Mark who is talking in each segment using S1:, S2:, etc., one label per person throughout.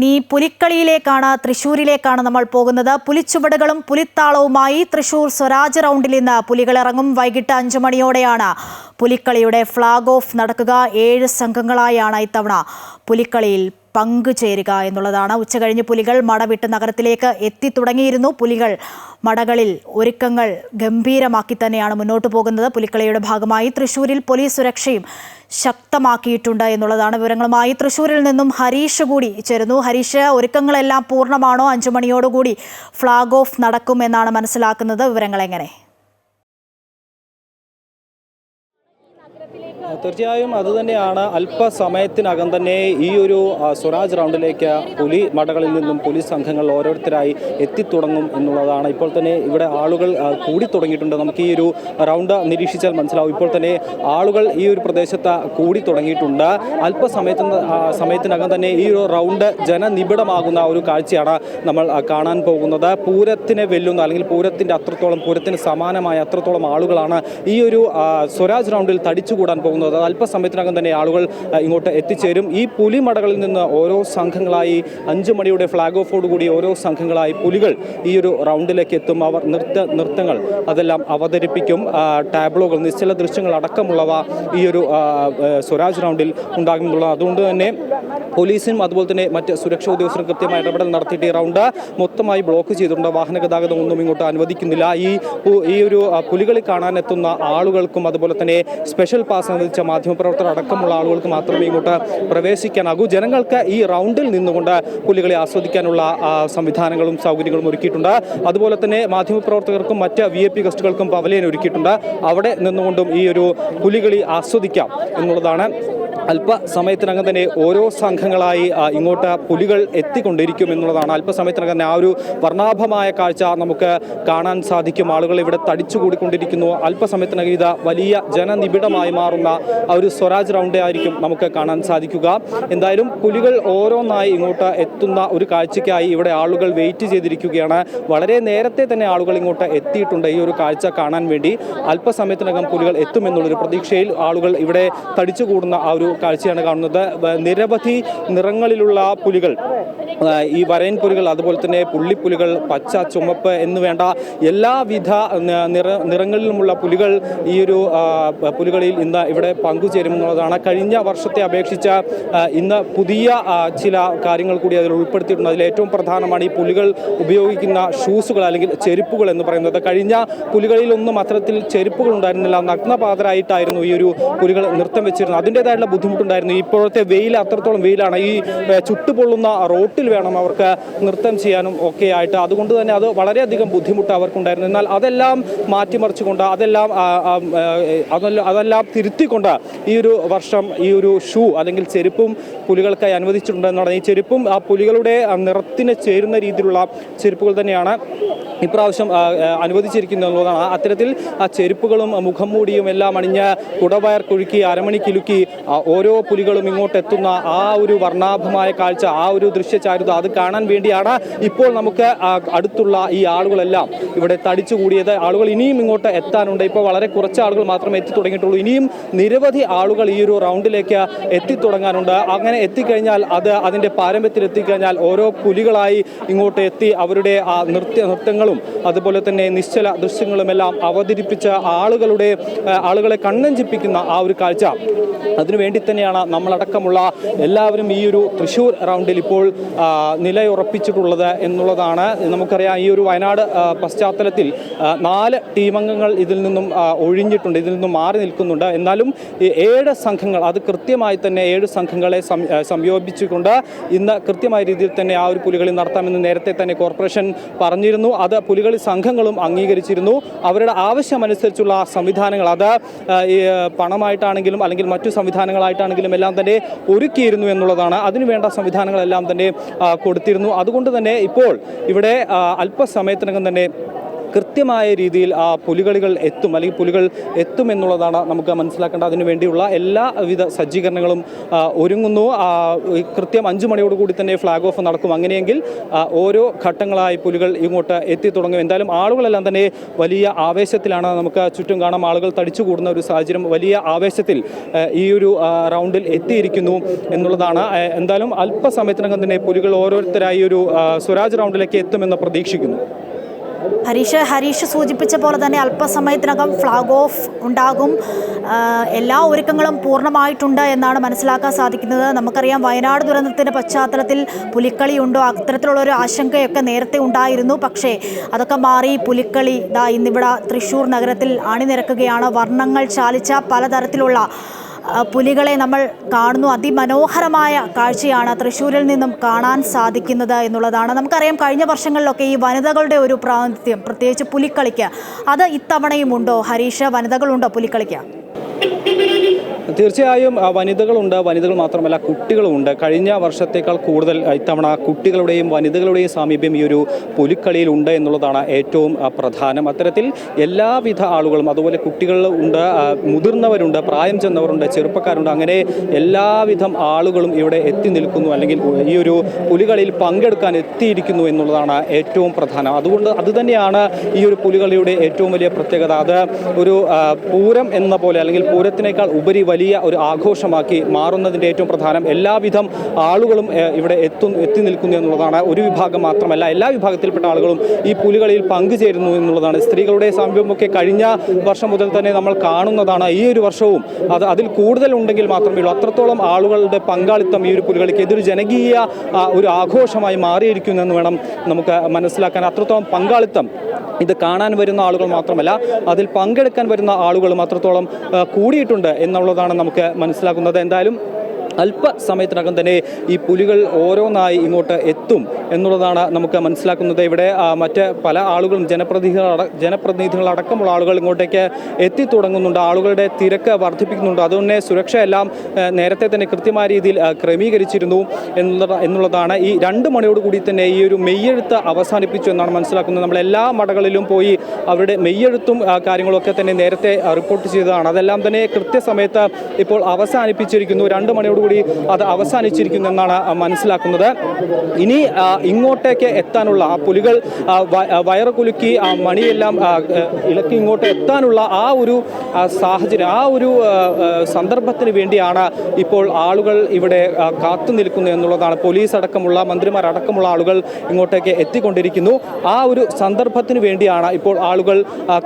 S1: നീ പുലിക്കളിയിലേക്കാണ് തൃശൂരിലേക്കാണ് നമ്മൾ പോകുന്നത്. പുലിച്ചുവടുകളും പുലിത്താളവുമായി തൃശൂർ സ്വരാജ് റൗണ്ടിൽ ഇന്ന് പുലികളിറങ്ങും വൈകിട്ട് അഞ്ചു മണിയോടെയാണ് പുലിക്കളിയുടെ ഫ്ളാഗ് ഓഫ് നടക്കുക. ഏഴ് സംഘങ്ങളായാണ് ഇത്തവണ പുലിക്കളിയിൽ പങ്കുചേരുക എന്നുള്ളതാണ്. ഉച്ചകഴിഞ്ഞ് പുലികൾ മടവിട്ട് നഗരത്തിലേക്ക് എത്തിത്തുടങ്ങിയിരുന്നു പുലികൾ മടകളിൽ ഒരുക്കങ്ങൾ ഗംഭീരമാക്കി തന്നെയാണ് മുന്നോട്ട് പോകുന്നത്. പുലിക്കളിയുടെ ഭാഗമായി തൃശൂരിൽ പോലീസ് സുരക്ഷയും ശക്തമാക്കിയിട്ടുണ്ട് എന്നുള്ളതാണ് വിവരങ്ങളുമായി. തൃശൂരിൽ നിന്നും ഹരീഷ് കൂടി ചേരുന്നു. ഹരീഷ് ഒരുക്കങ്ങളെല്ലാം പൂർണമാണോ? അഞ്ചു മണിയോടുകൂടി ഫ്ളാഗ് ഓഫ് നടക്കും എന്നാണ് മനസ്സിലാക്കുന്നത്. വിവരങ്ങൾ എങ്ങനെ
S2: തീർച്ചയായും അതുതന്നെയാണ് അല്പസമയത്തിനകം തന്നെ ഈ ഒരു സ്വരാജ് റൗണ്ടിലേക്ക് പുലി മടകളിൽ നിന്നും പോലീസ് സംഘങ്ങൾ ഓരോരുത്തരായി എത്തിത്തുടങ്ങും എന്നുള്ളതാണ്. ഇപ്പോൾ തന്നെ ഇവിടെ ആളുകൾ കൂടി തുടങ്ങിയിട്ടുണ്ട്. നമുക്ക് ഈ ഒരു റൗണ്ട് നിരീക്ഷിച്ചാൽ മനസ്സിലാവും. ഇപ്പോൾ തന്നെ ആളുകൾ ഈ ഒരു പ്രദേശത്ത് കൂടി തുടങ്ങിയിട്ടുണ്ട്. അല്പസമയത്തിന് സമയത്തിനകം തന്നെ ഈ ഒരു റൗണ്ട് ജനനിബിഡമാകുന്ന ഒരു കാഴ്ചയാണ് നമ്മൾ കാണാൻ പോകുന്നത്. പൂരത്തിനെ വെല്ലുന്ന അല്ലെങ്കിൽ പൂരത്തിന്റെ അത്രത്തോളം പൂരത്തിന് സമാനമായ അത്രത്തോളം ആളുകളാണ് ഈ ഒരു സ്വരാജ് റൗണ്ടിൽ തടിച്ചുകൂടാൻ പോകുന്നത്. അല്പസമയത്തിനകം തന്നെ ആളുകൾ ഇങ്ങോട്ട് എത്തിച്ചേരും. ഈ പുലിമടകളിൽ നിന്ന് ഓരോ സംഘങ്ങളായി അഞ്ച് മണിയുടെ ഫ്ലാഗ് ഓഫോടുകൂടി ഓരോ സംഘങ്ങളായി പുലികൾ ഈ ഒരു റൗണ്ടിലേക്ക് എത്തും. അവർ നൃത്ത നൃത്തങ്ങൾ അതെല്ലാം അവതരിപ്പിക്കും. ടാബ്ലോകൾ നിശ്ചല ദൃശ്യങ്ങൾ അടക്കമുള്ളവ ഈ ഒരു സ്വരാജ് റൗണ്ടിൽ ഉണ്ടാകുന്നുള്ളത് അതുകൊണ്ട് തന്നെ പോലീസിനും അതുപോലെ തന്നെ മറ്റ് സുരക്ഷാ ഉദ്യോഗസ്ഥരും കൃത്യമായ ഇടപെടൽ നടത്തിയിട്ട് ഈ റൗണ്ട് മൊത്തമായി ബ്ലോക്ക് ചെയ്തിട്ടുണ്ട്. വാഹന ഗതാഗതം ഒന്നും ഇങ്ങോട്ട് അനുവദിക്കുന്നില്ല. ഈ ഈ ഒരു പുലികളി കാണാനെത്തുന്ന ആളുകൾക്കും അതുപോലെ തന്നെ സ്പെഷ്യൽ പാസ് അനുവദിച്ച മാധ്യമപ്രവർത്തകർ അടക്കമുള്ള ആളുകൾക്ക് മാത്രമേ ഇങ്ങോട്ട് പ്രവേശിക്കാനാകൂ. ജനങ്ങൾക്ക് ഈ റൗണ്ടിൽ നിന്നുകൊണ്ട് പുലികളെ ആസ്വദിക്കാനുള്ള സംവിധാനങ്ങളും സൗകര്യങ്ങളും ഒരുക്കിയിട്ടുണ്ട്. അതുപോലെ തന്നെ മാധ്യമപ്രവർത്തകർക്കും മറ്റ് വി ഐ പി ഗസ്റ്റുകൾക്കും പവലിയൻ ഒരുക്കിയിട്ടുണ്ട്. അവിടെ നിന്നുകൊണ്ടും ഈ ഒരു പുലികളി ആസ്വദിക്കാം എന്നുള്ളതാണ് അല്പസമയത്തിനകം തന്നെ ഓരോ സംഘങ്ങളായി ഇങ്ങോട്ട് പുലികൾ എത്തിക്കൊണ്ടിരിക്കും എന്നുള്ളതാണ് അല്പസമയത്തിനകം തന്നെ ആ ഒരു വർണാഭമായ കാഴ്ച നമുക്ക് കാണാൻ സാധിക്കും. ആളുകൾ ഇവിടെ തടിച്ചുകൂടിക്കൊണ്ടിരിക്കുന്നു അല്പസമയത്തിനകം ഇത് വലിയ ജനനിബിഡമായി മാറുന്ന ആ ഒരു സ്വരാജ് റൗണ്ട് ആയിരിക്കും നമുക്ക് കാണാൻ സാധിക്കുക. എന്തായാലും പുലികൾ ഓരോന്നായി ഇങ്ങോട്ട് എത്തുന്ന ഒരു കാഴ്ചയ്ക്കായി ഇവിടെ ആളുകൾ വെയിറ്റ് ചെയ്തിരിക്കുകയാണ്. വളരെ നേരത്തെ തന്നെ ആളുകൾ ഇങ്ങോട്ട് എത്തിയിട്ടുണ്ട് ഈ ഒരു കാഴ്ച കാണാൻ വേണ്ടി. അല്പസമയത്തിനകം പുലികൾ എത്തുമെന്നുള്ളൊരു പ്രതീക്ഷയിൽ ആളുകൾ ഇവിടെ തടിച്ചുകൂടുന്ന ആ ഒരു കാഴ്ചയാണ് കാണുന്നത്. നിരവധി നിറങ്ങളിലുള്ള പുലികൾ ഈ വരയൻ പുലികൾ അതുപോലെ തന്നെ പുള്ളിപ്പുലികൾ പച്ച ചുമപ്പ് എന്ന് വേണ്ട എല്ലാവിധ നിറ നിറങ്ങളിലുമുള്ള പുലികൾ ഈ ഒരു പുലികളിൽ ഇന്ന് ഇവിടെ പങ്കുചേരുമെന്നുള്ളതാണ്. കഴിഞ്ഞ വർഷത്തെ അപേക്ഷിച്ച് ഇന്ന് പുതിയ ചില കാര്യങ്ങൾ കൂടി അതിൽ ഉൾപ്പെടുത്തിയിട്ടുണ്ട്. അതിൽ ഏറ്റവും പ്രധാനമാണ് ഈ പുലികൾ ഉപയോഗിക്കുന്ന ഷൂസുകൾ അല്ലെങ്കിൽ ചെരുപ്പുകൾ എന്ന് പറയുന്നത്. കഴിഞ്ഞ പുലികളിലൊന്നും അത്തരത്തിൽ ചെരുപ്പുകൾ ഉണ്ടായിരുന്നില്ല. നഗ്നപാതരായിട്ടായിരുന്നു ഈ ഒരു പുലികൾ നൃത്തം വെച്ചിരുന്നത്. അതിന്റെതായിട്ടുള്ള ബുദ്ധിമുട്ടുണ്ടായിരുന്നു. ഇപ്പോഴത്തെ വെയിൽ അത്രത്തോളം വെയിലാണ്. ഈ ചുട്ടുപൊള്ളുന്ന റോട്ടിൽ വേണം അവർക്ക് നൃത്തം ചെയ്യാനും ഒക്കെ ആയിട്ട്. അതുകൊണ്ട് തന്നെ അത് വളരെയധികം ബുദ്ധിമുട്ട് അവർക്കുണ്ടായിരുന്നു. എന്നാൽ അതെല്ലാം മാറ്റിമറിച്ചുകൊണ്ട് അതെല്ലാം അതെല്ലാം തിരുത്തിക്കൊണ്ട് ഈ ഒരു വർഷം ഈ ഒരു ഷൂ അല്ലെങ്കിൽ ചെരുപ്പും പുലികൾക്കായി അനുവദിച്ചിട്ടുണ്ടെന്നാണ് ഈ ചെരുപ്പും ആ പുലികളുടെ നിറത്തിന് ചേരുന്ന രീതിയിലുള്ള ചെരുപ്പുകൾ തന്നെയാണ് ഇപ്രാവശ്യം അനുവദിച്ചിരിക്കുന്നു എന്നുള്ളതാണ് അത്തരത്തിൽ ആ ചെരുപ്പുകളും മുഖംമൂടിയും മുഖം മൂടിയും എല്ലാം അണിഞ്ഞ് കുടവയർ കുഴുക്കി അരമണിക്കിലുക്കി ഓരോ പുലികളും ഇങ്ങോട്ട് എത്തുന്ന ആ ഒരു വർണാഭമായ കാഴ്ച ആ ഒരു ദൃശ്യചാരുത അത് കാണാൻ വേണ്ടിയാണ് ഇപ്പോൾ നമുക്ക് അടുത്തുള്ള ഈ ആളുകളെല്ലാം ഇവിടെ തടിച്ചു കൂടിയത്. ആളുകൾ ഇനിയും ഇങ്ങോട്ട് എത്താനുണ്ട്. ഇപ്പോൾ വളരെ കുറച്ച് ആളുകൾ മാത്രമേ എത്തി തുടങ്ങിയിട്ടുള്ളൂ. ഇനിയും നിരവധി ആളുകൾ ഈ ഒരു റൗണ്ടിലേക്ക് എത്തിത്തുടങ്ങാനുണ്ട് അങ്ങനെ എത്തിക്കഴിഞ്ഞാൽ അത് അതിന്റെ പാരമ്പര്യത്തിൽ എത്തിക്കഴിഞ്ഞാൽ ഓരോ പുലികളായി ഇങ്ങോട്ട് എത്തി അവരുടെ ആ നൃത്യ നൃത്തങ്ങളും അതുപോലെ തന്നെ നിശ്ചല ദൃശ്യങ്ങളുമെല്ലാം അവതരിപ്പിച്ച ആളുകളുടെ ആളുകളെ കണ്ണഞ്ചിപ്പിക്കുന്ന ആ ഒരു കാഴ്ച. അതിനുവേണ്ടി തന്നെയാണ് നമ്മളടക്കമുള്ള എല്ലാവരും ഈ ഒരു തൃശ്ശൂർ റൗണ്ടിൽ ഇപ്പോൾ നിലയുറപ്പിച്ചിട്ടുള്ളത് എന്നുള്ളതാണ്. നമുക്കറിയാം ഈ ഒരു വയനാട് പശ്ചാത്തലത്തിൽ നാല് ടീമംഗങ്ങൾ ഇതിൽ നിന്നും ഒഴിഞ്ഞിട്ടുണ്ട് ഇതിൽ നിന്നും മാറി നിൽക്കുന്നുണ്ട്. എന്നാലും ഏഴ് സംഘങ്ങൾ അത് കൃത്യമായി തന്നെ ഏഴ് സംഘങ്ങളെ സംയോജിപ്പിച്ചുകൊണ്ട് ഇന്ന് കൃത്യമായ രീതിയിൽ തന്നെ ആ ഒരു പുലികളി നടത്താമെന്ന് നേരത്തെ തന്നെ കോർപ്പറേഷൻ പറഞ്ഞിരുന്നു. അത് പുലികളി സംഘങ്ങളും അംഗീകരിച്ചിരുന്നു. അവരുടെ ആവശ്യമനുസരിച്ചുള്ള സംവിധാനങ്ങൾ അത് പണമായിട്ടാണെങ്കിലും അല്ലെങ്കിൽ മറ്റു സംവിധാനങ്ങളായിട്ടാണെങ്കിലും എല്ലാം തന്നെ ഒരുക്കിയിരുന്നു എന്നുള്ളതാണ്. അതിനുവേണ്ട സംവിധാനങ്ങളെല്ലാം തന്നെ കൊടുത്തിരുന്നു. അതുകൊണ്ട് തന്നെ ഇപ്പോൾ ഇവിടെ അല്പസമയത്തിനകം തന്നെ കൃത്യമായ രീതിയിൽ ആ പുലികളികൾ എത്തും അല്ലെങ്കിൽ പുലികൾ എത്തും എന്നുള്ളതാണ് നമുക്ക് മനസ്സിലാക്കേണ്ട. അതിനു വേണ്ടിയുള്ള എല്ലാവിധ സജ്ജീകരണങ്ങളും ഒരുങ്ങുന്നു. കൃത്യം അഞ്ചു മണിയോടുകൂടി തന്നെ ഫ്ലാഗ് ഓഫ് നടക്കും. അങ്ങനെയെങ്കിൽ ഓരോ ഘട്ടങ്ങളായി പുലികൾ ഇങ്ങോട്ട് എത്തി തുടങ്ങും. എന്തായാലും ആളുകളെല്ലാം തന്നെ വലിയ ആവേശത്തിലാണ് നമുക്ക് ചുറ്റും കാണാം. ആളുകൾ തടിച്ചു കൂടുന്ന ഒരു സാഹചര്യം വലിയ ആവേശത്തിൽ ഈ ഒരു റൗണ്ടിൽ എത്തിയിരിക്കുന്നു എന്നുള്ളതാണ്. എന്തായാലും അല്പസമയത്തിനകം തന്നെ പുലികൾ ഓരോരുത്തരായി ഒരു സ്വരാജ് റൗണ്ടിലേക്ക് എത്തുമെന്ന് പ്രതീക്ഷിക്കുന്നു.
S1: ഹരീഷ് ഹരീഷ് സൂചിപ്പിച്ച പോലെ തന്നെ അല്പസമയത്തിനകം ഫ്ലാഗ് ഓഫ് ഉണ്ടാകും. എല്ലാ ഒരുക്കങ്ങളും പൂർണമായിട്ടുണ്ട് എന്നാണ് മനസ്സിലാക്കാൻ സാധിക്കുന്നത്. നമുക്കറിയാം വയനാട് ദുരന്തത്തിന്റെ പശ്ചാത്തലത്തിൽ പുലിക്കളി ഉണ്ടോ? അത്തരത്തിലുള്ള ഒരു ആശങ്കയൊക്കെ നേരത്തെ ഉണ്ടായിരുന്നു. പക്ഷേ അതൊക്കെ മാറി പുലിക്കളി ഇതാ ഇന്നിവിടെ തൃശ്ശൂർ നഗരത്തിൽ അണിനിരക്കുകയാണ്. വർണങ്ങൾ ചാലിച്ച പലതരത്തിലുള്ള പുലികളെ നമ്മൾ കാണുന്നു. അതിമനോഹരമായ കാഴ്ചയാണ് തൃശ്ശൂരിൽ നിന്നും കാണാൻ സാധിക്കുന്നത് എന്നുള്ളതാണ്. നമുക്കറിയാം കഴിഞ്ഞ വർഷങ്ങളിലൊക്കെ ഈ വനിതകളുടെ ഒരു പ്രാതിനിധ്യം പ്രത്യേകിച്ച് പുലിക്കളിക്ക്. അത് ഇത്തവണയും ഉണ്ടോ? ഹരീഷ് വനിതകളുണ്ടോ പുലിക്കളിക്ക്?
S2: തീർച്ചയായും വനിതകളുണ്ട്. വനിതകൾ മാത്രമല്ല കുട്ടികളുമുണ്ട്. കഴിഞ്ഞ വർഷത്തേക്കാൾ കൂടുതൽ ഇത്തവണ കുട്ടികളുടെയും വനിതകളുടെയും സാമീപ്യം ഈ ഒരു പുലിക്കളിയിൽ ഉണ്ട് എന്നുള്ളതാണ് ഏറ്റവും പ്രധാനം. അത്തരത്തിൽ എല്ലാവിധ ആളുകളും അതുപോലെ കുട്ടികളുണ്ട് മുതിർന്നവരുണ്ട് പ്രായം ചെന്നവരുണ്ട് ചെറുപ്പക്കാരുണ്ട് അങ്ങനെ എല്ലാവിധം ആളുകളും ഇവിടെ എത്തി നിൽക്കുന്നു. അല്ലെങ്കിൽ ഈ ഒരു പുലികളിയിൽ പങ്കെടുക്കാൻ എത്തിയിരിക്കുന്നു എന്നുള്ളതാണ് ഏറ്റവും പ്രധാനം. അതുകൊണ്ട് അതുതന്നെയാണ് ഈ ഒരു പുലികളിയുടെ ഏറ്റവും വലിയ പ്രത്യേകത. അത് ഒരു പൂരം എന്ന പോലെ അല്ലെങ്കിൽ പൂരത്തിനേക്കാൾ ഉപരി വലിയ ഒരു ആഘോഷമാക്കി മാറുന്നതിന്റെ ഏറ്റവും പ്രധാനം എല്ലാവിധം ആളുകളും ഇവിടെ എത്തും എത്തി നിൽക്കുന്നു എന്നുള്ളതാണ്. ഒരു വിഭാഗം മാത്രമല്ല എല്ലാ വിഭാഗത്തിൽപ്പെട്ട ആളുകളും ഈ പുലികളിൽ പങ്കുചേരുന്നു എന്നുള്ളതാണ്. സ്ത്രീകളുടെ സംരംഭമൊക്കെ കഴിഞ്ഞ വർഷം മുതൽ തന്നെ നമ്മൾ കാണുന്നതാണ്. ഈ ഒരു വർഷവും അത് അതിൽ കൂടുതൽ ഉണ്ടെങ്കിൽ മാത്രമേ ഉള്ളൂ. അത്രത്തോളം ആളുകളുടെ പങ്കാളിത്തം ഈ ഒരു പുലികളിക്ക് ഇതൊരു ജനകീയ ഒരു ആഘോഷമായി മാറിയിരിക്കുന്നു എന്ന് വേണം നമുക്ക് മനസ്സിലാക്കാൻ. അത്രത്തോളം പങ്കാളിത്തം ഇത് കാണാൻ വരുന്ന ആളുകൾ മാത്രമല്ല അതിൽ പങ്കെടുക്കാൻ വരുന്ന ആളുകളും അത്രത്തോളം കൂടിയിട്ടുണ്ട് കൂടിയിട്ടുണ്ട് എന്നുള്ളതാണ് നമുക്ക് മനസ്സിലാക്കുന്നത്. എന്തായാലും അല്പസമയത്തിനകം തന്നെ ഈ പുലികൾ ഓരോന്നായി ഇങ്ങോട്ട് എത്തും എന്നുള്ളതാണ് നമുക്ക് മനസ്സിലാക്കുന്നത്. ഇവിടെ മറ്റ് പല ആളുകളും ജനപ്രതിനിധികൾ ജനപ്രതിനിധികളടക്കമുള്ള ആളുകൾ ഇങ്ങോട്ടേക്ക് എത്തിത്തുടങ്ങുന്നുണ്ട് ആളുകളുടെ തിരക്ക് വർദ്ധിപ്പിക്കുന്നുണ്ട്. സുരക്ഷ സുരക്ഷയെല്ലാം നേരത്തെ തന്നെ കൃത്യമായ രീതിയിൽ ക്രമീകരിച്ചിരുന്നു എന്നുള്ളതാണ്. ഈ രണ്ട് മണിയോട് കൂടി തന്നെ ഈ ഒരു മെയ്യെഴുത്ത് അവസാനിപ്പിച്ചു എന്നാണ് മനസ്സിലാക്കുന്നത്. നമ്മൾ എല്ലാ മടകളിലും പോയി അവരുടെ മെയ്യെഴുത്തും കാര്യങ്ങളൊക്കെ തന്നെ നേരത്തെ റിപ്പോർട്ട് ചെയ്തതാണ്. അതെല്ലാം തന്നെ കൃത്യസമയത്ത് ഇപ്പോൾ അവസാനിപ്പിച്ചിരിക്കുന്നു. രണ്ട് മണിയോടുകൂടി അത് അവസാനിച്ചിരിക്കുന്നു എന്നാണ് മനസ്സിലാക്കുന്നത്. ഇനി ഇങ്ങോട്ടേക്ക് എത്താനുള്ള ആ പുലികൾ വയറ് കുലുക്കി ആ മണിയെല്ലാം ഇളക്കി ഇങ്ങോട്ട് എത്താനുള്ള ആ ഒരു സാഹചര്യം ആ ഒരു സന്ദർഭത്തിന് വേണ്ടിയാണ് ഇപ്പോൾ ആളുകൾ ഇവിടെ കാത്തു നിൽക്കുന്നത് എന്നുള്ളതാണ്. പോലീസ് അടക്കമുള്ള മന്ത്രിമാരടക്കമുള്ള ആളുകൾ ഇങ്ങോട്ടേക്ക് എത്തിക്കൊണ്ടിരിക്കുന്നു. ആ ഒരു സന്ദർഭത്തിന് വേണ്ടിയാണ് ഇപ്പോൾ ആളുകൾ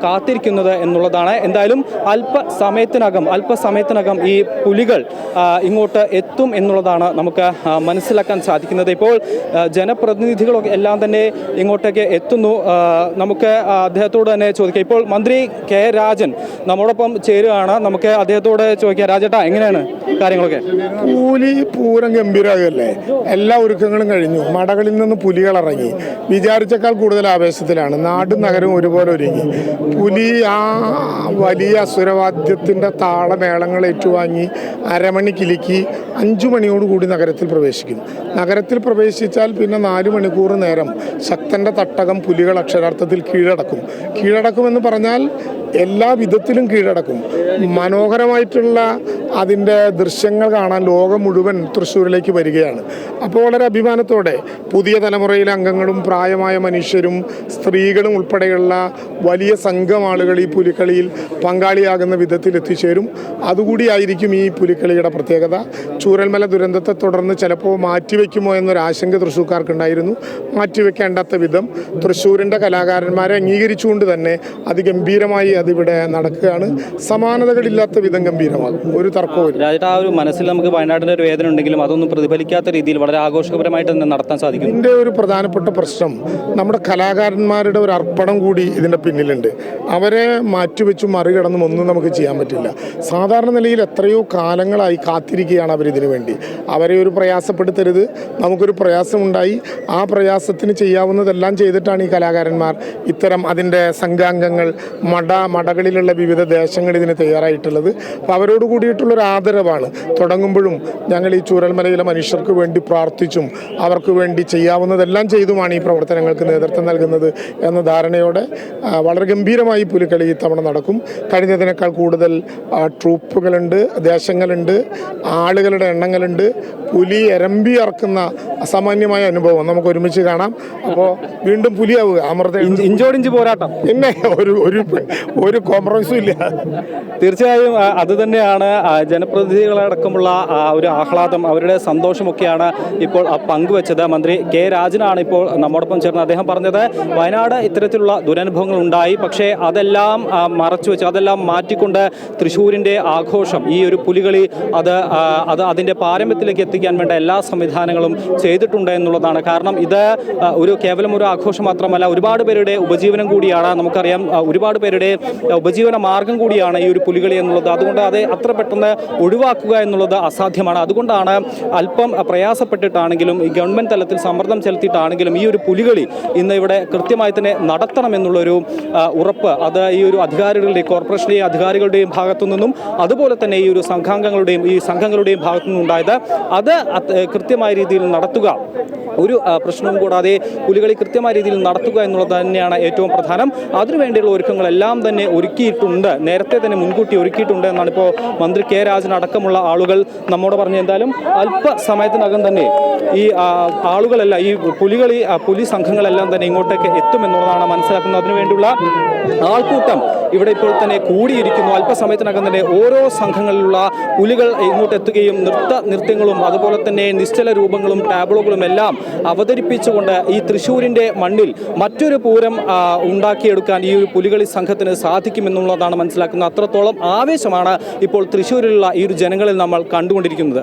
S2: കാത്തിരിക്കുന്നത് എന്നുള്ളതാണ്. എന്തായാലും അല്പസമയത്തിനകം അല്പസമയത്തിനകം ഈ പുലികൾ ഇങ്ങോട്ട് എത്തും എന്നുള്ളതാണ് നമുക്ക് മനസ്സിലാക്കാൻ സാധിക്കുന്നത്. ഇപ്പോൾ ജനപ്രതിനിധികളൊക്കെ എല്ലാം തന്നെ ഇങ്ങോട്ടേക്ക് എത്തുന്നു. നമുക്ക് അദ്ദേഹത്തോട് തന്നെ ചോദിക്കാം. ഇപ്പോൾ മന്ത്രി കെ രാജൻ നമ്മോടൊപ്പം ചേരുകയാണ്. നമുക്ക് അദ്ദേഹത്തോട് ചോദിക്കാം. രാജേട്ടാ എങ്ങനെയാണ് കാര്യങ്ങളൊക്കെ?
S3: പൂലി പൂരം ഗംഭീരമാകല്ലേ എല്ലാ ഒരുക്കങ്ങളും കഴിഞ്ഞു. മടകളിൽ നിന്ന് പുലികൾ ഇറങ്ങി. വിചാരിച്ചേക്കാൾ കൂടുതൽ ആവേശത്തിലാണ്. നാടും നഗരവും ഒരുപോലെ ഒരുങ്ങി. പുലി ആ വലിയ അസുരവാദ്യത്തിന്റെ താളമേളങ്ങൾ ഏറ്റുവാങ്ങി അരമണി കിലുക്കി അഞ്ചു മണിയോടുകൂടി നഗരത്തിൽ പ്രവേശിക്കും. നഗരത്തിൽ പ്രവേശിച്ചാൽ പിന്നെ നാല് മണിക്കൂർ നേരം ശക്തന്റെ തട്ടകം പുലികൾ അക്ഷരാർത്ഥത്തിൽ കീഴടക്കും. കീഴടക്കുമെന്ന് പറഞ്ഞാൽ എല്ലാ വിധത്തിലും കീഴടക്കും. മനോഹരമായിട്ടുള്ള അതിന്റെ ദൃശ്യങ്ങൾ കാണാൻ ലോകം മുഴുവൻ തൃശ്ശൂരിലേക്ക് വരികയാണ്. അപ്പോൾ വളരെ അഭിമാനത്തോടെ പുതിയ തലമുറയിലെ അംഗങ്ങളും പ്രായമായ മനുഷ്യരും സ്ത്രീകളും ഉൾപ്പെടെയുള്ള വലിയ സംഘം ആളുകൾ ഈ പുലിക്കളിയിൽ പങ്കാളിയാകുന്ന വിധത്തിൽ എത്തിച്ചേരും. അതുകൂടിയായിരിക്കും ഈ പുലിക്കളിയുടെ പ്രത്യേകത. ചൂരൽമല ദുരന്തത്തെ തുടർന്ന് ചിലപ്പോൾ മാറ്റിവെക്കുമോ എന്നൊരു ആശങ്ക തൃശ്ശൂർക്കാർക്കുണ്ടായിരുന്നു. മാറ്റിവെക്കേണ്ടാത്ത വിധം തൃശ്ശൂരിന്റെ കലാകാരന്മാരെ അംഗീകരിച്ചുകൊണ്ട് തന്നെ അതിഗംഭീരമായി അതിവിടെ നടക്കുകയാണ്. സമാനതകളില്ലാത്ത വിധം ഗംഭീരമാകും. ഒരു തർക്കവും
S2: രാജ്യത്ത് ആ ഒരു മനസ്സിൽ നമുക്ക് വയനാടിന്റെ ഒരു വേദന ഉണ്ടെങ്കിലും അതൊന്നും പ്രതിഫലിക്കാത്ത രീതിയിൽ വളരെ ആഘോഷകരമായിട്ട് തന്നെ നടത്താൻ സാധിക്കും.
S3: ഇതിന്റെ ഒരു പ്രധാനപ്പെട്ട പ്രശ്നം നമ്മുടെ കലാകാരന്മാരുടെ ഒരു അർപ്പണം കൂടി ഇതിന്റെ പിന്നിലുണ്ട്. അവരെ മാറ്റിവെച്ചും മറികടന്നും ഒന്നും നമുക്ക് ചെയ്യാൻ പറ്റില്ല. സാധാരണ നിലയിൽ എത്രയോ കാലങ്ങളായി കാത്തിരിക്കുകയാണ് അവരിതിനു വേണ്ടി. അവരെ ഒരു പ്രയാസപ്പെടുത്തരുത്. നമുക്കൊരു പ്രയാസമുണ്ടായി. ആ പ്രയാസത്തിന് ചെയ്യാവുന്നതെല്ലാം ചെയ്തിട്ടാണ് ഈ കലാകാരന്മാർ ഇത്തരം അതിന്റെ സംഘാംഗങ്ങൾ മട മടകളിലുള്ള വിവിധ ദേശങ്ങൾ ഇതിന് തയ്യാറായിട്ടുള്ളത്. അപ്പോൾ അവരോട് കൂടിയിട്ടുള്ളൊരു ആദരവാണ് തുടങ്ങുമ്പോഴും ഞങ്ങൾ ഈ ചൂരൽമലയിലെ മനുഷ്യർക്ക് വേണ്ടി പ്രാർത്ഥിച്ചും അവർക്ക് വേണ്ടി ചെയ്യാവുന്നതെല്ലാം ചെയ്തുമാണ് ഈ പ്രവർത്തനങ്ങൾക്ക് നേതൃത്വം നൽകുന്നത് എന്ന ധാരണയോടെ വളരെ ഗംഭീരമായി പുലിക്കളി ഇത്തവണ നടക്കും. കഴിഞ്ഞതിനേക്കാൾ കൂടുതൽ ട്രൂപ്പുകളുണ്ട് ദേശങ്ങളുണ്ട് ആളുകളുടെ എണ്ണങ്ങളുണ്ട്. പുലി എരമ്പി ഇറക്കുന്ന അസാമാന്യമായ അനുഭവം നമുക്ക് ഒരുമിച്ച് കാണാം. അപ്പോൾ വീണ്ടും പുലിയാവുക. അമൃത
S2: ഇഞ്ച്- ഇഞ്ചോടിഞ്ച് പോരാട്ടം.
S3: പിന്നെ ഒരു ഒരു ഒരു കോംപ്രമൈസും ഇല്ല.
S2: തീർച്ചയായും അത് തന്നെയാണ് ജനപ്രതിനിധികളടക്കമുള്ള ഒരു ആഹ്ലാദം അവരുടെ സന്തോഷമൊക്കെയാണ് ഇപ്പോൾ പങ്കുവച്ചത്. മന്ത്രി കെ രാജനാണ് ഇപ്പോൾ നമ്മോടൊപ്പം ചേർന്ന് അദ്ദേഹം പറഞ്ഞത് വയനാട് ഇത്തരത്തിലുള്ള ദുരനുഭവങ്ങൾ ഉണ്ടായി. പക്ഷേ അതെല്ലാം മറച്ചു വെച്ച് അതെല്ലാം മാറ്റിക്കൊണ്ട് തൃശ്ശൂരിന്റെ ആഘോഷം ഈ ഒരു പുലികളി അത് അത് അതിന്റെ പാരമ്പര്യത്തിലേക്ക് എത്തിക്കാൻ വേണ്ട എല്ലാ സംവിധാനങ്ങളും ചെയ്തിട്ടുണ്ട് എന്നുള്ളതാണ്. കാരണം ഇത് ഒരു കേവലം ഒരു ആഘോഷം മാത്രമല്ല ഒരുപാട് പേരുടെ ഉപജീവനം കൂടിയാണ്. നമുക്കറിയാം ഒരുപാട് പേരുടെ ഉപജീവന മാർഗം കൂടിയാണ് ഈ ഒരു പുലികളി എന്നുള്ളത്. അതുകൊണ്ട് അത് അത്ര പെട്ടെന്ന് ഒഴിവാക്കുക എന്നുള്ളത് അസാധ്യമാണ്. അതുകൊണ്ടാണ് അല്പം പ്രയാസപ്പെട്ടിട്ടാണെങ്കിലും ഈ ഗവൺമെന്റ് തലത്തിൽ സമ്മർദ്ദം ചെലുത്തിയിട്ടാണെങ്കിലും ഈ ഒരു പുലികളി ഇന്ന് ഇവിടെ കൃത്യമായി തന്നെ നടത്തണമെന്നുള്ളൊരു ഉറപ്പ് അത് ഈ ഒരു അധികാരികളുടെയും കോർപ്പറേഷനിലെയും അധികാരികളുടെയും ഭാഗത്തു നിന്നും അതുപോലെ തന്നെ ഈ ഒരു സംഘാംഗങ്ങളുടെയും ഈ സംഘങ്ങളുടെയും ഭാഗത്തു നിന്നുണ്ടായത് അത് കൃത്യമായ രീതിയിൽ നടത്തുക. ഒരു പ്രശ്നവും കൂടാതെ പുലികളി കൃത്യമായ രീതിയിൽ നടത്തുക എന്നുള്ളത് തന്നെയാണ് ഏറ്റവും പ്രധാനം. അതിനുവേണ്ടിയുള്ള ഒരുക്കങ്ങളെല്ലാം തന്നെ ഒരുക്കിയിട്ടുണ്ട്. നേരത്തെ തന്നെ മുൻകൂട്ടി ഒരുക്കിയിട്ടുണ്ട് എന്നാണ് ഇപ്പോൾ മന്ത്രി കെ. രാജൻ അടക്കമുള്ള ആളുകൾ നമ്മോട് പറഞ്ഞു എന്തായാലും അല്പസമയത്തിനകം തന്നെ ഈ ആളുകളെല്ലാം ഈ പുലികളി പുലി സംഘങ്ങളെല്ലാം തന്നെ ഇങ്ങോട്ടേക്ക് എത്തുമെന്നുള്ളതാണ് മനസ്സിലാക്കുന്നത്. അതിനുവേണ്ടിയുള്ള ആൾക്കൂട്ടം ഇവിടെ ഇപ്പോൾ തന്നെ കൂടിയിരിക്കുന്നു. അല്പസമയത്തിനകം തന്നെ ഓരോ സംഘങ്ങളിലുള്ള പുലികൾ ഇങ്ങോട്ട് എത്തുകയും നൃത്ത നൃത്യങ്ങളും അതുപോലെ തന്നെ നിശ്ചല രൂപങ്ങളും ടാബ്ലോകളും എല്ലാം അവതരിപ്പിച്ചുകൊണ്ട് ഈ തൃശ്ശൂരിന്റെ മണ്ണിൽ മറ്റൊരു പൂരം ഉണ്ടാക്കിയെടുക്കാൻ ഈ ഒരു പുലികളി സംഘത്തിന് സാധിക്കുമെന്നുള്ളതാണ് മനസ്സിലാക്കുന്നത്. അത്രത്തോളം ആവേശമാണ് ഇപ്പോൾ തൃശ്ശൂരിലുള്ള ഈ ഒരു ജനങ്ങളിൽ നമ്മൾ കണ്ടുകൊണ്ടിരിക്കുന്നത്.